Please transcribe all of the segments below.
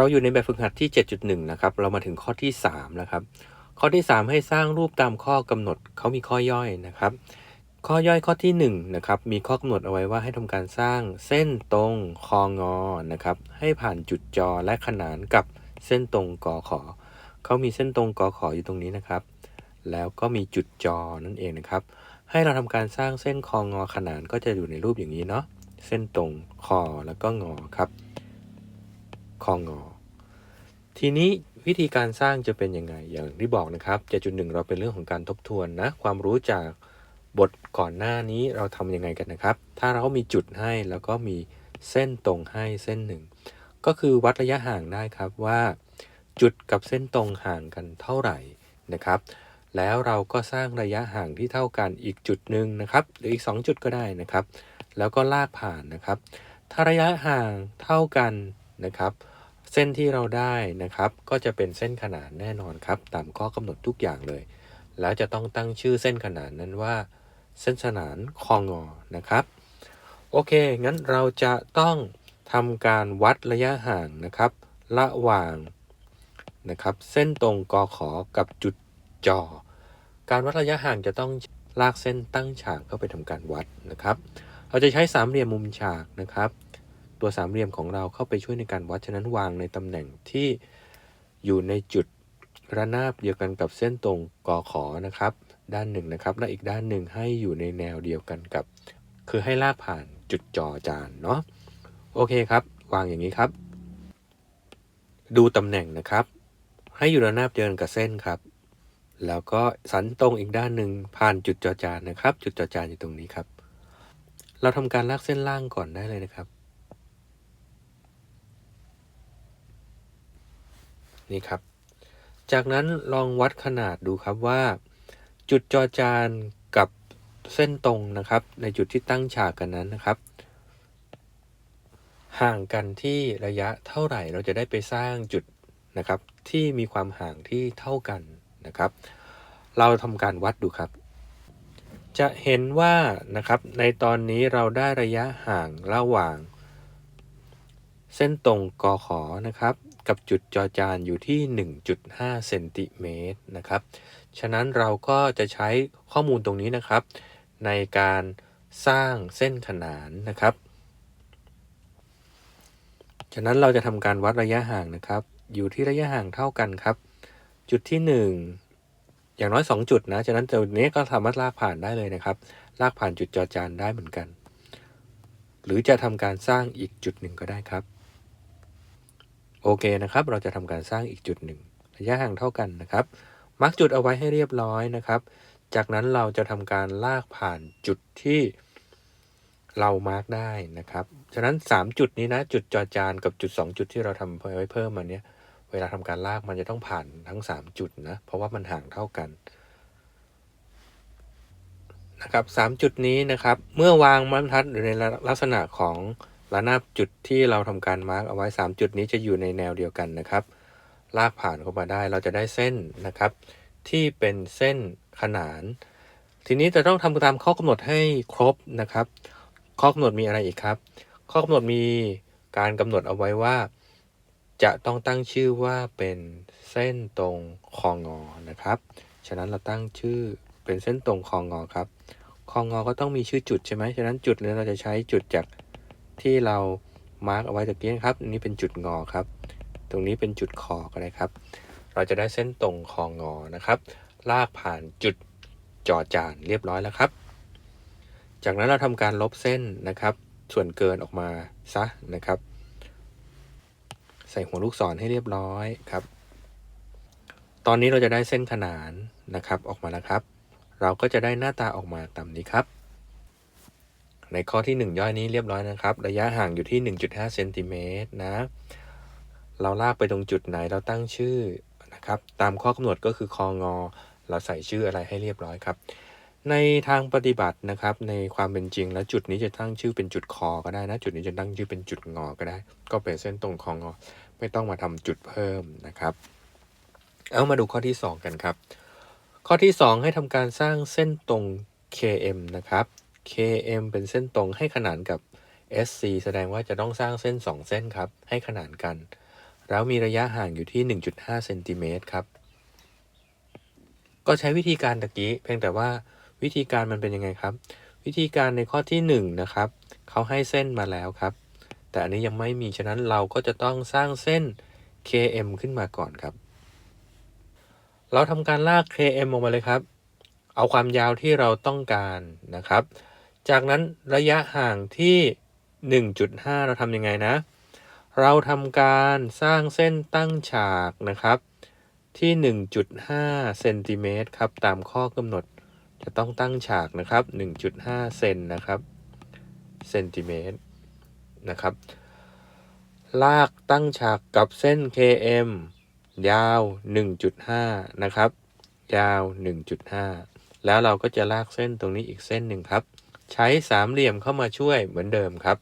เราอยู่ในแบบฝึกหัดที่ 7.1 นะครับ เรามาถึงข้อที่3แล้วครับ ข้อที่ 3 ให้สร้างรูปตามข้อกำหนดเขามีข้อย่อยนะครับ ข้อย่อยข้อที่ 1 นะครับ มีข้อกำหนดเอาไว้ว่าให้ทำการสร้างเส้นตรงคองอนะครับ ให้ผ่านจุดจอและขนานกับเส้นตรงกอขอเขามีเส้นตรงกอขออยู่ตรงนี้นะครับ แล้วก็มีจุดจอนั่นเองนะครับ ให้เราทำการสร้างเส้นคองอขนานก็จะอยู่ในรูปอย่างนี้เนาะ เส้นตรงคอแล้วก็งอครับคองอ ทีนี้วิธีการสร้างจะเป็นยังไง อย่างที่บอกนะครับ7.1 เราเป็นเรื่องของการทบทวนนะ ความรู้จากบทก่อนหน้านี้เราทำยังไงกันนะครับ ถ้าเรามีจุดให้แล้วก็มีเส้นตรงให้เส้นหนึ่ง ก็คือวัดระยะห่างได้ครับว่า จุดกับเส้นตรงห่างกันเท่าไหร่นะครับ แล้วเราก็สร้างระยะห่างที่เท่ากันอีกจุดหนึ่งนะครับ หรืออีก 2 จุดก็ได้นะครับ แล้วก็ลากผ่านนะครับ ถ้าระยะห่างเท่ากันนะครับ เส้นที่เราได้นะครับ ก็จะเป็นเส้นขนานแน่นอนครับ ตามข้อกำหนดทุกอย่างเลย แล้วจะต้องตั้งชื่อเส้นขนานนั้นว่า เส้นขนานคองอนะครับ โอเค งั้นเราจะต้องทำการวัดระยะห่างนะครับ ระหว่างนะครับ เส้นตรงกอขอกับจุดจอ การวัดระยะห่างจะต้องลากเส้นตั้งฉากเข้าไปทำการวัดนะครับ เราจะใช้สามเหลี่ยมมุมฉากนะครับ ตัวสามเหลี่ยมของเราเข้าไปช่วยในการวัดฉะนั้นวางในตำแหน่งที่อยู่ในจุดระนาบเดียวกันกับเส้นตรงกอขอนะครับ ด้านหนึ่งนะครับ และอีกด้านหนึ่งให้อยู่ในแนวเดียวกันกับ คือให้ลากผ่านจุดจอจานเนาะโอเคครับ วางอย่างนี้ครับ ดูตำแหน่งนะครับ ให้อยู่ระนาบเดียวกันกับเส้นครับ แล้วก็สันตรงอีกด้านหนึ่งผ่านจุดจอจานนะครับ จุดจอจานอยู่ตรงนี้ครับ เราทำการลากเส้นล่างก่อนได้เลยนะครับ นี่ครับ จากนั้นลองวัดขนาดดูครับว่า จุดจอจานกับเส้นตรงนะครับ ในจุดที่ตั้งฉากกันนั้นนะครับ ห่างกันที่ระยะเท่าไหร่เราจะได้ไปสร้างจุดนะครับ ที่มีความห่างที่เท่ากันนะครับ เราทำการวัดดูครับ จะเห็นว่านะครับในตอนนี้เราได้ระยะห่างระหว่าง เส้นตรงกอขอนะครับ กับจุดจอจานอยู่ที่ 1.5เซนติเมตรนะครับ ฉะนั้นเราก็จะใช้ข้อมูลตรงนี้นะครับ ในการสร้างเส้นขนานนะครับ ฉะนั้นเราจะทำการวัดระยะห่างนะครับ อยู่ที่ระยะห่างเท่ากันครับ จุดที่ 1 อย่างน้อย 2 จุดนะ ฉะนั้นจุดนี้ก็สามารถลากผ่านได้เลยนะครับ ลากผ่านจุดจอจานได้เหมือนกัน หรือจะทำการสร้างอีกจุดหนึ่งก็ได้ครับ โอเคนะครับ เราจะทำการสร้างอีกจุดหนึ่งระยะห่างเท่ากันนะครับ มาร์กจุดเอาไว้ให้เรียบร้อยนะครับ จากนั้นเราจะทำการลากผ่านจุดที่เรามาร์กได้นะครับ ฉะนั้น 3 จุดนี้นะ จุดจอจานกับจุด 2 จุดที่เราทำไว้เพิ่มมาเนี้ยเวลาทำการลากมันจะต้องผ่านทั้ง 3 จุดนะ เพราะว่ามันห่างเท่ากันนะครับสามจุดนี้นะครับ เมื่อวางบรรทัดอยู่ในลักษณะของ ระนาบจุดที่เราทำการมาร์กเอาไว้ 3 จุดนี้จะอยู่ในแนวเดียวกันนะครับ ลากผ่านเข้ามาได้เราจะได้เส้นนะครับ ที่เป็นเส้นขนาน ทีนี้จะต้องทำตามข้อกำหนดให้ครบนะครับ ข้อกำหนดมีอะไรอีกครับ ข้อกำหนดมีการกำหนดเอาไว้ว่า จะต้องตั้งชื่อว่าเป็นเส้นตรงคองอนะครับ ฉะนั้นเราตั้งชื่อเป็นเส้นตรงคองอครับคองอก็ต้องมีชื่อจุดใช่ไหมฉะนั้นจุดนี้เราจะใช้จุดจาก ที่เรามาร์กเอาไว้ตะกี้นะครับอันนี้เป็นจุดงอครับ ตรงนี้เป็นจุดคอก็ได้ครับ เราจะได้เส้นตรงคองอนะครับ ลากผ่านจุดจอจานเรียบร้อยแล้วครับ จากนั้นเราทำการลบเส้นนะครับ ส่วนเกินออกมาซะนะครับ ใส่หัวลูกศรให้เรียบร้อยครับ ตอนนี้เราจะได้เส้นขนานนะครับออกมาแล้วครับ เราก็จะได้หน้าตาออกมาตามนี้ครับ ในข้อที่ 1 ย่อยนี้เรียบร้อยนะครับ ระยะห่างอยู่ที่ 1.5เซนติเมตรนะ เราลากไปตรงจุดไหนเราตั้งชื่อนะครับ ตามข้อกำหนดก็คือคองอ เราใส่ชื่ออะไรให้เรียบร้อยครับ ในทางปฏิบัตินะครับ ในความเป็นจริงแล้วจุดนี้จะตั้งชื่อเป็นจุดคอก็ได้นะ จุดนี้จะตั้งชื่อเป็นจุดงอก็ได้ ก็เป็นเส้นตรงคองอ ไม่ต้องมาทำจุดเพิ่มนะครับ เอามาดูข้อที่ 2 กันครับ ข้อที่ 2 ให้ทำการสร้างเส้นตรง KM นะครับ KM เป็นเส้นตรงให้ขนานกับ SC แสดงว่าจะต้องสร้างเส้น 2 เส้นครับ ให้ขนานกัน แล้วมีระยะห่างอยู่ที่ 1.5เซนติเมตรครับ ก็ใช้วิธีการตะกี้ เพียงแต่ว่าวิธีการมันเป็นยังไงครับ วิธีการในข้อที่1นะครับเขาให้เส้นมาแล้วครับ แต่อันนี้ยังไม่มีฉะนั้นเราก็จะต้องสร้างเส้น KM ขึ้นมาก่อนครับ เราทำการลาก KM ออกมาเลยครับ เอาความยาวที่เราต้องการนะครับ จากนั้นระยะห่างที่ 1.5 เราทำยังไงนะ เราทำการสร้างเส้นตั้งฉากนะครับที่ 1.5 เซนติเมตรครับ ตามข้อกำหนดจะต้องตั้งฉากนะครับ 1.5 เซนนะครับ เซนติเมตรนะครับ ลากตั้งฉากกับเส้น KM ยาว 1.5 นะครับ ยาว 1.5 แล้วเราก็จะลากเส้นตรงนี้อีกเส้นหนึ่งครับ ใช้สามเหลี่ยมเข้ามาช่วยเหมือนเดิมครับ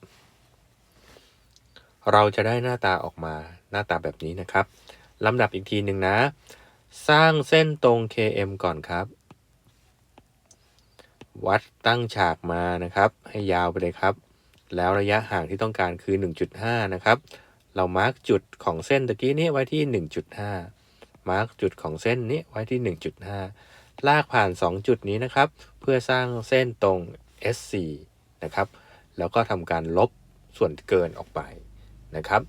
เราจะได้หน้าตาออกมาหน้าตาแบบนี้นะครับลำดับอีกทีหนึ่งนะ สร้างเส้นตรง KM ก่อนครับ วัดตั้งฉากมานะครับ ให้ยาวไปเลยครับ แล้วระยะห่างที่ต้องการคือ 1.5 นะครับ เรามาร์กจุดของเส้นตะกี้นี้ไว้ที่ 1.5 มาร์กจุดของเส้นนี้ไว้ที่ 1.5 ลากผ่าน 2 จุดนี้นะครับ เพื่อสร้างเส้นตรง S4 นะครับแล้วก็ทำการลบส่วนเกินออกไปนะครับ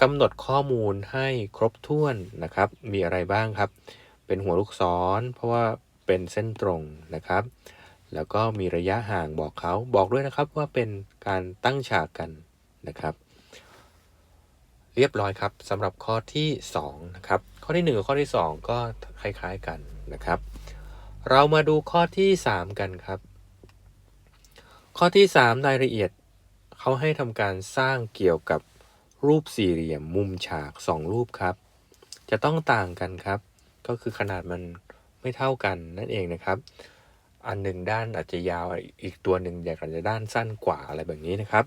กำหนดข้อมูลให้ครบถ้วนนะครับ มีอะไรบ้างครับ เป็นหัวลูกศร เพราะว่าเป็นเส้นตรงนะครับ แล้วก็มีระยะห่างบอกเขาบอกด้วยนะครับว่าเป็นการตั้งฉากกันนะครับ เรียบร้อยครับสำหรับข้อที่2นะครับข้อที่ 1 กับข้อที่ 2 ก็คล้ายๆกันนะครับ เรามาดูข้อที่ 3 กันครับ ข้อที่ 3 รายละเอียดเขาให้ทำการสร้างเกี่ยวกับรูปสี่เหลี่ยมมุมฉาก 2 รูปครับ จะต้องต่างกันครับ ก็คือขนาดมันไม่เท่ากันนั่นเองนะครับ อันหนึ่งด้านอาจจะยาวอีกตัวหนึ่งอยากจะด้านสั้นกว่าอะไรแบบนี้นะครับ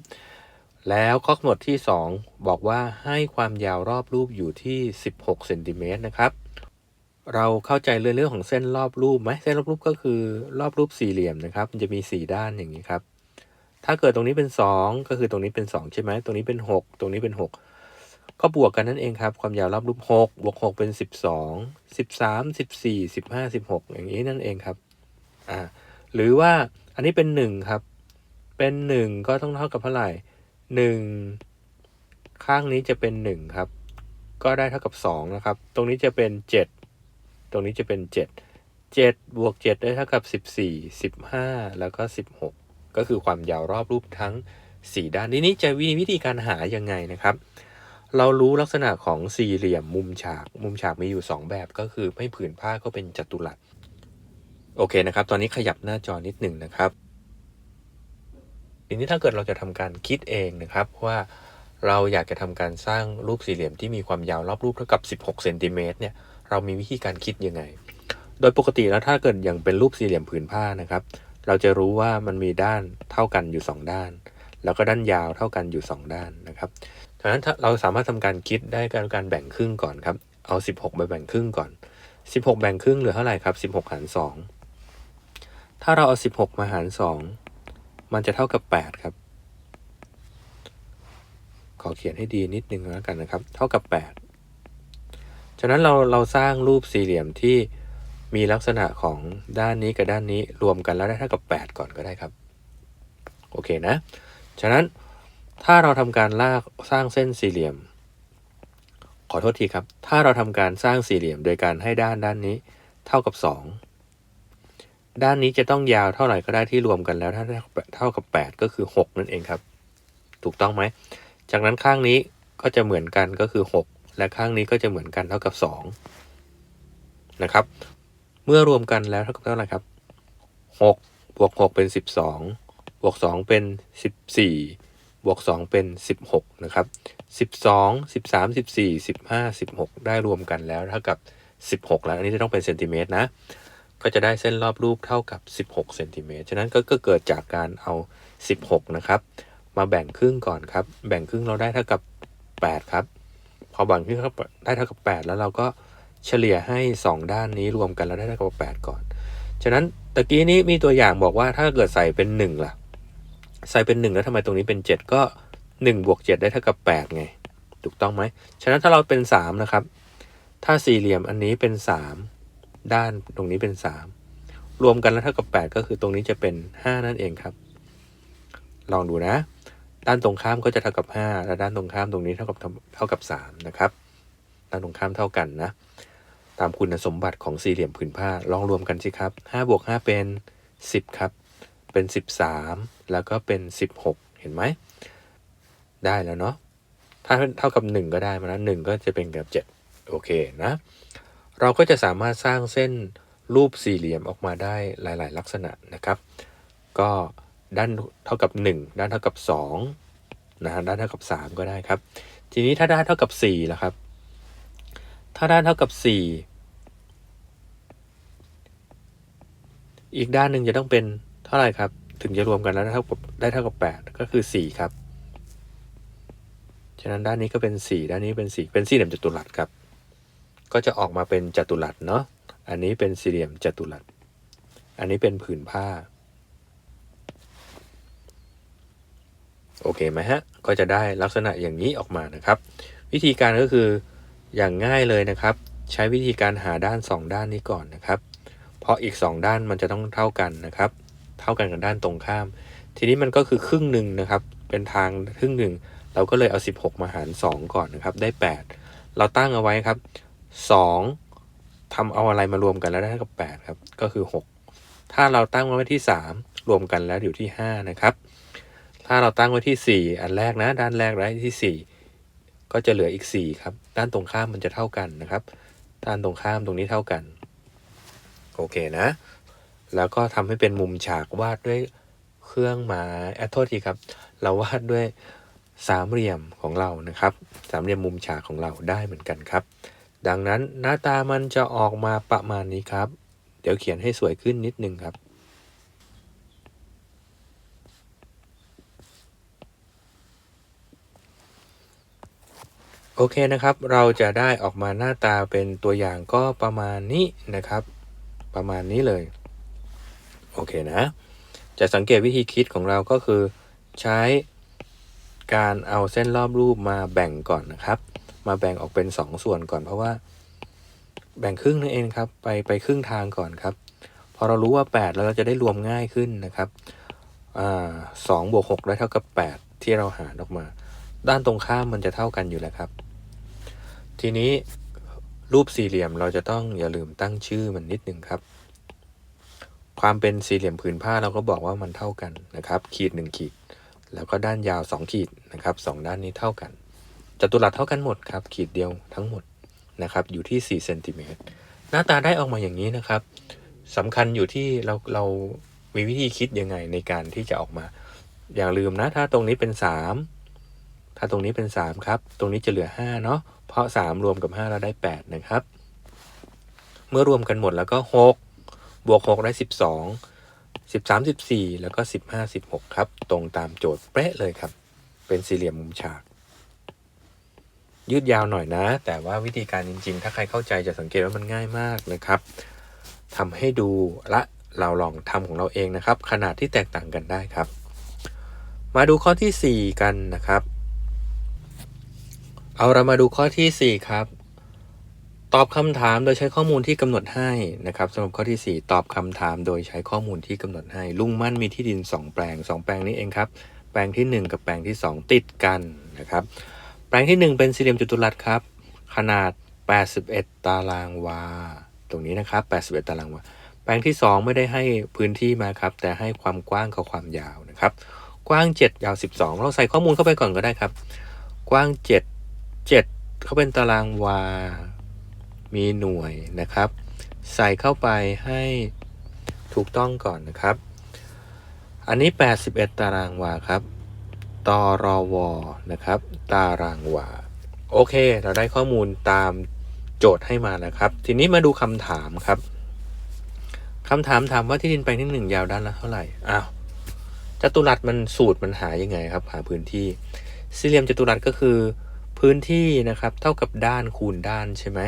แล้วข้อกำหนดที่ 2 บอกว่าให้ความยาวรอบรูปอยู่ที่ 16เซนติเมตรนะครับเราเข้าใจเรื่องของเส้นรอบรูปไหมเส้นรอบรูปก็คือรอบรูปสี่เหลี่ยมนะครับ มันจะมี4ด้านอย่างนี้ครับ ถ้าเกิดตรงนี้เป็น 2 ก็คือตรงนี้เป็น 2 ใช่ไหมตรงนี้เป็น 6 ตรงนี้เป็น 6 ก็บวกกันนั่นเองครับ ความยาวรอบรูป6บวก 6 เป็น 12 13 14 15 16 อย่างนี้นั่นเองครับอ่าหรือว่าอันนี้เป็น 1 ครับ เป็น 1 ก็ต้องเท่ากับเท่าไหร่ 1 ข้างนี้จะเป็น 1 ครับ ก็ได้เท่ากับ 2 นะครับ ตรงนี้จะเป็น 7 ตรงนี้จะเป็น 7 7บวก7ได้เท่ากับ 14 15 แล้วก็ 16 ก็คือความยาวรอบรูปทั้ง 4 ด้านทีนี้จะมีวิธีการหายังไงนะครับ เรารู้ลักษณะของสี่เหลี่ยมมุมฉาก มุมฉากมีอยู่ 2 แบบก็คือไม่ผืนผ้าก็เป็นจัตุรัสโอเคนะครับ ตอนนี้ขยับหน้าจอนิดหนึ่งนะครับทีนี้ถ้าเกิดเราจะทำการคิดเองนะครับว่าเราอยากจะทำการสร้างรูปสี่เหลี่ยมที่มีความยาวรอบรูปเท่ากับ 16เซนติเมตรเนี่ยเรามีวิธีการคิดยังไง โดยปกติแล้วถ้าเกิดอย่างเป็นรูปสี่เหลี่ยมผืนผ้านะครับ เราจะรู้ว่ามันมีด้านเท่ากันอยู่ 2 ด้าน แล้วก็ด้านยาวเท่ากันอยู่ 2 ด้านนะครับดังนั้นเราสามารถทำการคิดได้การการแบ่งครึ่งก่อนครับเอา 16ไปแบ่งครึ่งก่อน 16 แบ่งครึ่งเหลือเท่าไหร่ครับ 16 หาร 2 ถ้าเราเอา 16 มาหาร 2 มันจะเท่ากับ 8 ครับ ขอเขียนให้ดีนิดนึงแล้วกันนะครับ เท่ากับ 8 ฉะนั้นเราเราสร้างรูปสี่เหลี่ยมที่ มีลักษณะของด้านนี้กับด้านนี้รวมกันแล้วได้เท่ากับ 8 ก่อนก็ได้ครับ โอเคนะ ฉะนั้นถ้าเราทำการลากสร้างเส้นสี่เหลี่ยม ขอโทษทีครับ ถ้าเราทำการสร้างสี่เหลี่ยมโดยการให้ด้านด้านนี้เท่ากับ 2 ด้านนี้จะต้องยาวเท่าไหร่ก็ได้ที่รวมกันแล้วถ้าเท่ากับ 8 ก็คือ 6 นั่นเองครับ ถูกต้องไหม จากนั้นข้างนี้ก็จะเหมือนกันก็คือ 6 และข้างนี้ก็จะเหมือนกันเท่ากับ 2 นะครับ เมื่อรวมกันแล้วเท่ากับเท่าไหร่ครับ6บวก6เป็น12บวก2เป็น14บวก2เป็น16นะครับ12 13 14 15 16ได้รวมกันแล้วเท่ากับ16แล้ว อันนี้จะต้องเป็นเซนติเมตรนะ ก็จะได้เส้นรอบรูปเท่ากับ16เซนติเมตร ฉะนั้นก็เกิดจากการเอา16นะครับ มาแบ่งครึ่งก่อนครับ แบ่งครึ่งเราได้เท่ากับ8ครับ พอแบ่งครึ่งได้เท่ากับ8แล้วเราก็ เฉลี่ยให้ 2 ด้านนี้รวมกันแล้วได้เท่ากับ8ก่อน ฉะนั้นตะกี้นี้มีตัวอย่างบอกว่าถ้าเกิดใส่เป็น 1 ล่ะ ใส่เป็น 1 แล้วทำไมตรงนี้เป็น 7 ก็1บวก7ได้เท่ากับ8ไง ถูกต้องไหม ฉะนั้นถ้าเราเป็นสามนะครับ ถ้าสี่เหลี่ยมอันนี้เป็นสามด้านตรงนี้เป็นสามรวมกันแล้วเท่ากับแปดก็คือตรงนี้จะเป็นห้านั่นเองครับ ลองดูนะ ด้านตรงข้ามก็จะเท่ากับห้าและด้านตรงข้ามตรงนี้เท่ากับเท่ากับสามนะครับ ด้านตรงข้ามเท่ากันนะ ตามคุณสมบัติของสี่เหลี่ยมผืนผ้าลองรวมกันสิครับห้าบวกห้าเป็นสิบครับ เป็นสิบสามแล้วก็เป็นสิบหกเห็นไหม ได้แล้วเนาะถ้าเท่ากับหนึ่งก็ได้มาแล้วหนึ่งก็จะเป็นกับเจ็ดโอเคนะ เราก็จะสามารถสร้างเส้นรูปสี่เหลี่ยมออกมาได้หลาย ๆ ลักษณะนะครับ ก็ด้านเท่ากับ 1 ด้านเท่ากับ2นะฮะด้านเท่ากับ 3 ก็ได้ครับ ทีนี้ถ้าด้านเท่ากับ4ล่ะครับ ถ้าด้านเท่ากับ 4 อีกด้านหนึ่งจะต้องเป็นเท่าไหร่ครับ ถึงจะรวมกันแล้วได้เท่ากับได้เท่ากับ 8 ก็คือ 4 ครับ ฉะนั้นด้านนี้ก็เป็น 4 ด้านนี้เป็น 4 เป็นสี่เหลี่ยมจัตุรัสครับ ก็จะออกมาเป็นจัตุรัสเนาะ อันนี้เป็นสี่เหลี่ยมจัตุรัส อันนี้เป็นผืนผ้า โอเคไหมฮะ ก็จะได้ลักษณะอย่างนี้ออกมานะครับ วิธีการก็คือ อย่างง่ายเลยนะครับ ใช้วิธีการหาด้าน 2 ด้านนี้ก่อนนะครับ เพราะอีก 2 ด้านมันจะต้องเท่ากันนะครับ เท่ากันกับด้านตรงข้าม ทีนี้มันก็คือครึ่งหนึ่งนะครับ เป็นทางครึ่งหนึ่งเราก็เลยเอา 16 มาหาร 2 ก่อนนะครับ ได้ 8 เราตั้งเอาไว้ครับ 2ทำเอาอะไรมารวมกันแล้วได้กับ 8 ครับ ก็คือ 6 ถ้าเราตั้งไว้ที่ 3 รวมกันแล้วอยู่ที่ 5 นะครับ ถ้าเราตั้งไว้ที่ 4 อันแรกนะ ด้านแรกไว้ที่ 4 ก็จะเหลืออีก 4 ครับ ด้านตรงข้ามมันจะเท่ากันนะครับ ด้านตรงข้ามตรงนี้เท่ากัน โอเคนะ แล้วก็ทำให้เป็นมุมฉากวาดด้วยเครื่องหมายแอโทษทีครับ เราวาดด้วยสามเหลี่ยมของเรานะครับ สามเหลี่ยมมุมฉากของเราได้เหมือนกันครับ ดังนั้นหน้าตามันจะออกมาประมาณนี้ครับ เดี๋ยวเขียนให้สวยขึ้นนิดนึงครับ โอเคนะครับ เราจะได้ออกมาหน้าตาเป็นตัวอย่างก็ประมาณนี้นะครับ ประมาณนี้เลย โอเคนะ จะสังเกตวิธีคิดของเราก็คือ ใช้การเอาเส้นรอบรูปมาแบ่งก่อนนะครับ มาแบ่งออกเป็น2ส่วนก่อนเพราะว่า แบ่งครึ่งนั่นเองครับ ไปไปครึ่งทางก่อนครับ พอเรารู้ว่า 8 แล้วเราจะได้รวมง่ายขึ้นนะครับสองบวกหกได้เท่ากับ 8 ที่เราหารออกมา ด้านตรงข้ามมันจะเท่ากันอยู่แล้วครับ ทีนี้รูปสี่เหลี่ยมเราจะต้องอย่าลืมตั้งชื่อมันนิดหนึ่งครับ ความเป็นสี่เหลี่ยมผืนผ้าเราก็บอกว่ามันเท่ากันนะครับ ขีดหนึ่งขีด แล้วก็ด้านยาว 2 ขีดนะครับสองด้านนี้เท่ากันจัตุรัสเท่ากันหมดครับ ขีดเดียวทั้งหมดนะครับ อยู่ที่4เซนติเมตรหน้าตาได้ออกมาอย่างนี้นะครับสำคัญอยู่ที่เราเรามีวิธีคิดยังไงในการที่จะออกมา อย่าลืมนะ ถ้าตรงนี้เป็น 3 ถ้าตรงนี้เป็น 3 ครับ ตรงนี้จะเหลือ 5 เนาะ ราะ 3 รวมกับ 5 เราได้ 8 นะครับ เมื่อรวมกันหมดแล้วก็ 6 บวก 6 ได้ 12 13 14 แล้วก็ 15 16 ครับ ตรงตามโจทย์เป๊ะเลยครับ เป็นสี่เหลี่ยมมุมฉาก ยืดยาวหน่อยนะ แต่ว่าวิธีการจริง ๆ ถ้าใครเข้าใจจะสังเกตว่ามันง่ายมากนะครับทำให้ดูและเราลองทำของเราเองนะครับ ขนาดที่แตกต่างกันได้ครับ มาดูข้อที่ 4 กันนะครับ เอาเรามาดูข้อที่ 4 ครับ ตอบคำถามโดยใช้ข้อมูลที่กำหนดให้นะครับสำหรับข้อที่ 4 ตอบคำถามโดยใช้ข้อมูลที่กำหนดให้ ลุงมั่นมีที่ดิน 2 แปลง 2 แปลงนี้เองครับ แปลงที่ 1 กับแปลงที่ 2 ติดกันนะครับ แปลงที่ 1 เป็นสี่เหลี่ยมจัตุรัสครับ ขนาด 81 ตารางวา ตรงนี้นะครับ 81 ตารางวา แปลงที่ 2 ไม่ได้ให้พื้นที่มาครับ แต่ให้ความกว้างกับความยาวนะครับ กว้าง 7 ยาว 12 เราใส่ข้อมูลเข้าไปก่อนก็ได้ครับ กว้าง 7 7เขาเป็นตารางวา มีหน่วยนะครับ ใส่เข้าไปให้ถูกต้องก่อนนะครับ อันนี้ 81 ตารางวาครับตรวนะครับ ตารางวา โอเค เราได้ข้อมูลตามโจทย์ให้มาแล้วครับ ทีนี้มาดูคำถามครับคำถามถามว่าที่ดินแปลงที่หนึ่งยาวด้านละเท่าไหร่ อ้าวจัตุรัสมันสูตรมันหายังไงครับ หาพื้นที่ สี่เหลี่ยมจัตุรัสก็คือ พื้นที่นะครับเท่ากับด้านคูณด้านใช่ไหม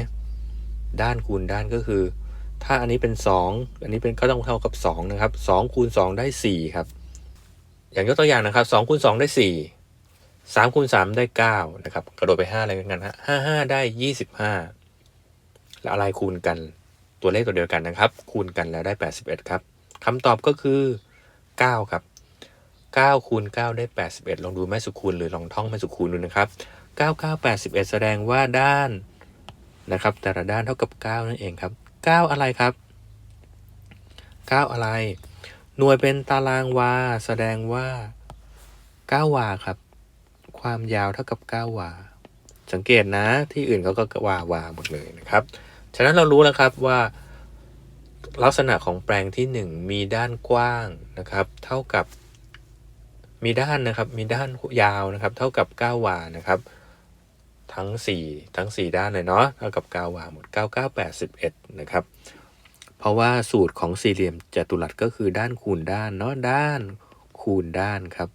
ด้านคูณด้านก็คือ ถ้าอันนี้เป็น 2 อันนี้เป็นก็ต้องเท่ากับ2นะครับ2คูณ2ได้4ครับอย่างยกตัวอย่างนะครับ2คูณ2ได้4สามคูณสามได้เก้านะครับกระโดดไปห้าอะไรกันฮะห้าห้าได้ยี่สิบห้าแล้วอะไรคูณกันตัวเลขตัวเดียวกันนะครับ คูณกันแล้วได้แปดสิบเอ็ดครับคำตอบก็คือเก้าครับเก้าคูณเก้าได้แปดสิบเอ็ดลองดูแม่สุคูณหรือลองท่องแม่สุคูณดูนะครับ เก้าเก้าแปดสิบเอ็ดแสดงว่าด้านนะครับ แต่ละด้านเท่ากับเก้านั่นเองครับเก้าอะไรครับเก้าอะไร หน่วยเป็นตารางวา แสดงว่าเก้าวาครับ ความยาวเท่ากับ 9 วา สังเกตนะที่อื่นเขาก็วาวาหมดเลยนะครับ ฉะนั้นเรารู้แล้วครับว่า ลักษณะของแปลงที่ 1 มีด้านกว้างนะครับ เท่ากับมีด้านนะครับ มีด้านยาวนะครับ เท่ากับ 9 วา นะครับ ทั้ง 4 ทั้ง 4 ด้านเลยเนาะเท่ากับ9วาหมด 9981 นะครับ เพราะว่าสูตรของสี่เหลี่ยมจัตุรัสก็คือด้านคูณด้านเนาะด้านคูณด้านครับ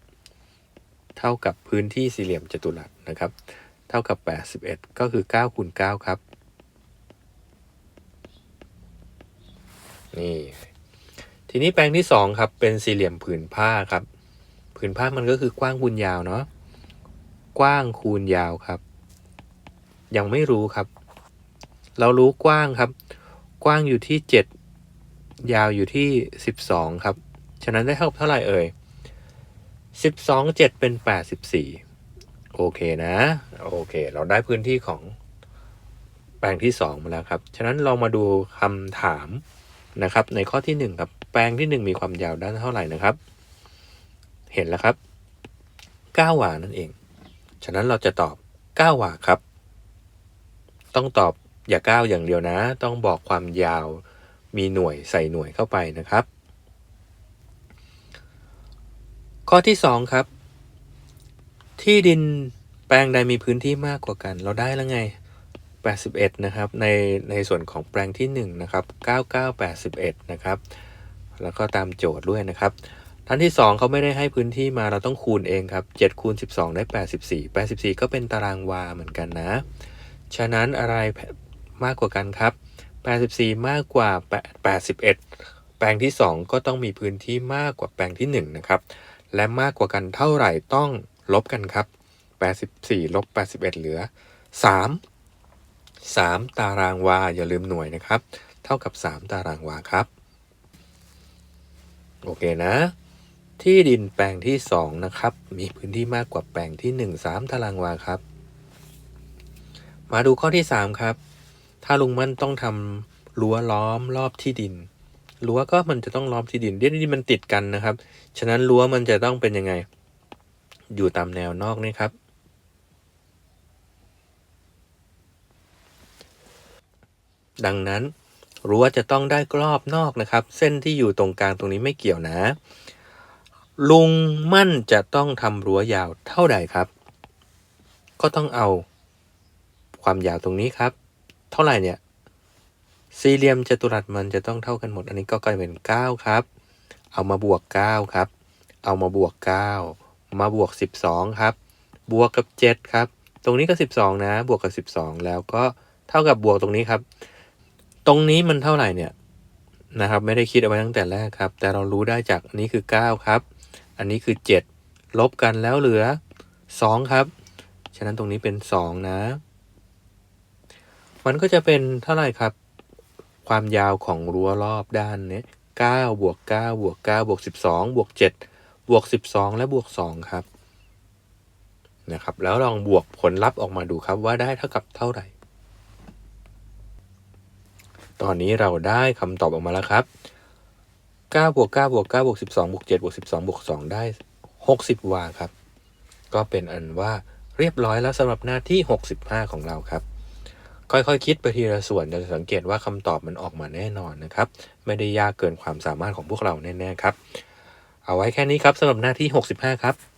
เท่ากับพื้นที่สี่เหลี่ยมจัตุรัสนะครับ เท่ากับ 81 ก็คือ9คูณ9ครับ นี่ ทีนี้แปลงที่ 2 ครับ เป็นสี่เหลี่ยมผืนผ้าครับ ผืนผ้ามันก็คือกว้างคูณยาวเนาะกว้างคูณยาวครับ ยังไม่รู้ครับ เรารู้กว้างครับ กว้างอยู่ที่ 7 ยาวอยู่ที่ 12 ครับ ฉะนั้นได้เท่าเท่าไหร่เอ่ยสิบสองเจ็ดเป็นแปดสิบสี่โอเคนะ โอเค เราได้พื้นที่ของแปลงที่สองมาแล้วครับ ฉะนั้นเรามาดูคำถามนะครับ ในข้อที่หนึ่งครับ แปลงที่หนึ่งมีความยาวด้านเท่าไหร่นะครับ เห็นแล้วครับเก้าวานั่นเอง ฉะนั้นเราจะตอบเก้าวาครับ ต้องตอบอย่าก้าวอย่างเดียวนะ ต้องบอกความยาวมีหน่วยใส่หน่วยเข้าไปนะครับ ข้อที่ 2 ครับ ที่ดินแปลงใดมีพื้นที่มากกว่ากัน เราได้แล้วไง 81 นะครับ ในในส่วนของแปลงที่ 1 นะครับ 9981 นะครับ แล้วก็ตามโจทย์ด้วยนะครับท่านที่ 2เขาไม่ได้ให้พื้นที่มาเราต้องคูณเองครับ7คูณ12 ได้ 84 84 ก็เป็นตารางวาเหมือนกันนะ ฉะนั้นอะไรมากกว่ากันครับ 84 มากกว่า 81 แปลงที่ 2 ก็ต้องมีพื้นที่มากกว่าแปลงที่ 1 นะครับ และมากกว่ากันเท่าไหร่ต้องลบกันครับ 84 ลบ 81 เหลือ 3 3 ตารางวา อย่าลืมหน่วยนะครับ เท่ากับ 3 ตารางวาครับ โอเคนะ ที่ดินแปลงที่ 2 นะครับ มีพื้นที่มากกว่าแปลงที่ 1 3 ตารางวาครับ มาดูข้อที่ 3 ครับ ถ้าลุงมั่นต้องทำรั้วล้อมรอบที่ดิน รั้วก็มันจะต้องล้อมที่ดินที่ดินมันติดกันนะครับ ฉะนั้นรั้วมันจะต้องเป็นยังไง อยู่ตามแนวนอกนี่ครับ ดังนั้นรั้วจะต้องได้กรอบนอกนะครับ เส้นที่อยู่ตรงกลางตรงนี้ไม่เกี่ยวนะ ลุงมั่นจะต้องทำรั้วยาวเท่าใดครับ ก็ต้องเอา ความยาวตรงนี้ครับ เท่าไหร่เนี่ย สี่เหลี่ยมจัตุรัสมันจะต้องเท่ากันหมด อันนี้ก็กลายเป็น 9 ครับ เอามาบวก 9 ครับ เอามาบวก 9 มาบวก 12 ครับ บวกกับ 7 ครับ ตรงนี้ก็ 12 นะ บวกกับ 12 แล้วก็เท่ากับบวกตรงนี้ครับ ตรงนี้มันเท่าไหร่เนี่ยนะครับ ไม่ได้คิดเอาไว้ตั้งแต่แรกครับ แต่เรารู้ได้จากอันนี้คือ 9 ครับ อันนี้คือ 7 ลบกันแล้วเหลือ 2 ครับ ฉะนั้นตรงนี้เป็น 2 นะ มันก็จะเป็นเท่าไหร่ครับ ความยาวของรั้วรอบด้านเนี้ย9บวก9บวก9บวก12บวก7บวก12 และบวก2ครับนะครับ แล้วลองบวกผลลัพธ์ออกมาดูครับว่าได้เท่ากับเท่าไหร่ ตอนนี้เราได้คำตอบออกมาแล้วครับ9บวก9บวก9บวก12บวก7บวก12บวก2ได้ 60 วาครับ ก็เป็นอันว่าเรียบร้อยแล้วสำหรับหน้าที่ 65 ของเราครับ ค่อยๆคคิดไปทีละส่วนจะสังเกตว่าคำตอบมันออกมาแน่นอนนะครับ ไม่ได้ยากเกินความสามารถของพวกเราแน่ๆครับ เอาไว้แค่นี้ครับสำหรับหน้าที่ 65 ครับ